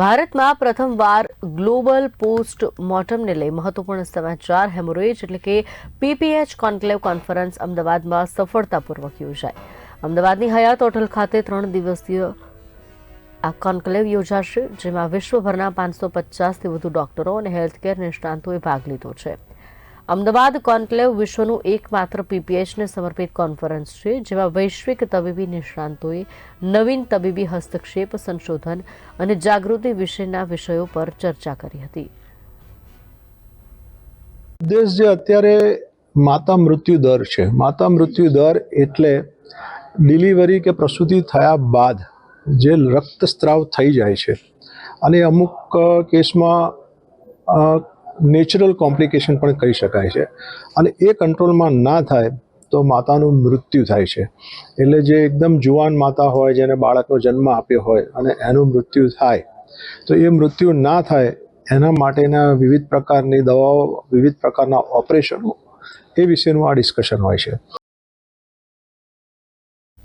ભારતમાં પ્રથમવાર global post મોર્ટમને લઈ મહત્વપૂર્ણ સમાચાર હેમોરેજ એટલે કે પીપીએચ કોન્ક્લેવ કોન્ફરન્સ અમદાવાદમાં સફળતાપૂર્વક યોજાઈ અમદાવાદની હયાત હોટલ ખાતે ત્રણ દિવસીય આ કોન્ક્લેવ યોજાશે, જેમાં વિશ્વભરના પાંચસો પચાસથી વધુ ડોક્ટરો અને હેલ્થકેર નિષ્ણાંતોએ ભાગ લીધો છે. અમદાવાદ કોન્ક્લેવ વિશ્વનું એકમાત્ર પીપીએચને સમર્પિત કોન્ફરન્સ છે, જેમાં વૈશ્વિક તબીબી નિષ્ણાંતોએ નવીન તબીબી હસ્તક્ષેપ, સંશોધન અને જાગૃતિ વિશેના વિષયો પર ચર્ચા કરી હતી. દેશ જે અત્યારે માતા મૃત્યુ દર છે. માતા મૃત્યુ દર એટલે ડિલિવરી કે પ્રસૂતિ થયા બાદ જે રક્તસ્રાવ થઈ જાય છે. અને અમુક કેસમાં નેચરલ કોમ્પ્લિકેશન પણ કહી શકાય છે. અને એ કંટ્રોલમાં ના થાય તો માતાનું મૃત્યુ થાય છે. એટલે જે એકદમ જુવાન માતા હોય, જેને બાળકનો જન્મ આપ્યો હોય અને એનું મૃત્યુ થાય, તો એ મૃત્યુ ના થાય, એના માટેના વિવિધ પ્રકારની દવાઓ, વિવિધ પ્રકારના ઓપરેશનો, એ વિશેનું આ ડિસ્કશન હોય છે.